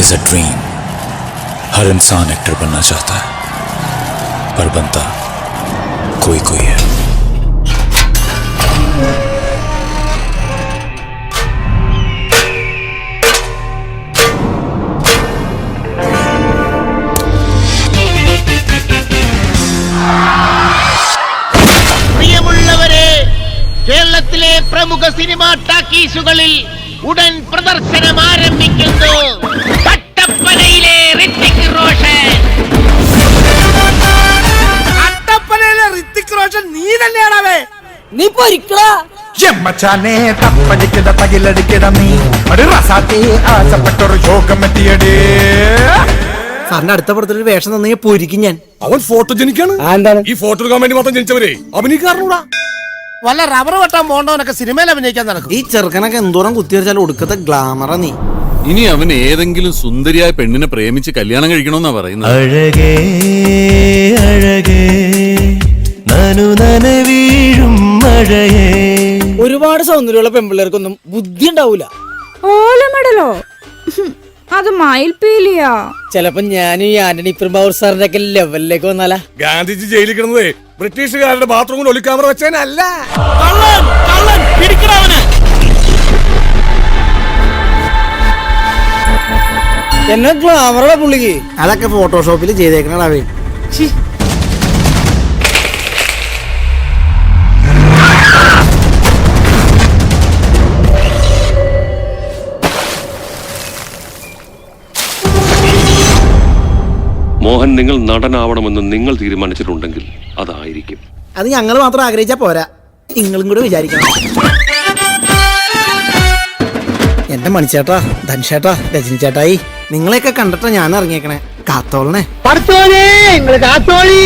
Acting is a dream हर इंसान actor बनना चाहता है पर बनता कोई कोई है പ്രിയമുള്ളവരെ കേരളത്തിലെ പ്രമുഖ സിനിമാ ടാക്കീസുകളിൽ ഉടൻ പ്രദർശനം ആരംഭിക്കുന്നു നീ തന്നെയാണവേ നീ പൊരിക്കടാ ചെമ്മച്ചാനെ തപ്പടിക്കിട തകിലടിക്കിട നീ. ഒരു റസാത്തി ആശപ്പെട്ടൊരു യോഗമെത്തിയടേ സാറിന്റെ അടുത്ത പടത്തിൽ വേഷം തന്നെ പൊരിക്കും ഞാൻ. അവൻ ഫോട്ടോ ജനിക്കാണ്. എന്താണ്? ഈ ഫോട്ടോ എടുക്കാൻ വേണ്ടി മാത്രം ജനിച്ചവരെ. അഭിനയിക്കാറുണ്ടാ വല്ല റബ്ബർ വെട്ടാൻ പോണ്ടവനൊക്കെ സിനിമയിൽ അഭിനയിക്കാൻ നടക്കും. ഈ ചെറുക്കനൊക്കെ എന്തോരം കുത്തിവെച്ചാലും ഒടുക്കത്തെ ഗ്ലാമറ നീ. ഇനി അവൻ ഏതെങ്കിലും സുന്ദരിയായ പെണ്ണിനെ പ്രേമിച്ച് കല്യാണം കഴിക്കണമെന്നാ പറയുന്നത്. അഴകേ അഴകേ. നനു നനവീഴും മഴയേ. ഒരുപാട് സൗന്ദര്യമുള്ള പെൺപിള്ളേർക്കൊന്നും ബുദ്ധി ഉണ്ടാവൂല. ഓലമടലോ? അത് മയിൽപീലിയാ ചെലപ്പോ ഞാനും ഈ ആന്റണി പെരുമ്പാവൂർ സാറിന്റെ ഒക്കെ ലെവലിലേക്ക് വന്നാലാ. ഗാന്ധിജി ജയിലിൽ കിടന്നതേ ബ്രിട്ടീഷുകാരുടെ ബാത്റൂമിൽ ഒളിക്യാമറ വെച്ചതിനല്ല എന്നെ ഗ്ലാമറുള്ള പുള്ളിക്ക്. അതൊക്കെ ഫോട്ടോഷോപ്പിൽ ചെയ്തേക്കണടാവേ മോഹൻ നിങ്ങൾ നടനാവണമെന്ന് നിങ്ങൾ തീരുമാനിച്ചിട്ടുണ്ടെങ്കിൽ അതായിരിക്കും. അത് ഞങ്ങൾ മാത്രം ആഗ്രഹിച്ചാൽ പോരാ. നിങ്ങളും കൂടെ വിചാരിക്കണം. എന്റെ മണിച്ചേട്ടാ ധൻഷേട്ടാ രജനി ചേട്ടായി നിങ്ങളെയൊക്കെ കണ്ടിട്ടാ ഞാൻ ഇറങ്ങിയേക്കണേ. കാത്തോളണേ. കാത്തോളി.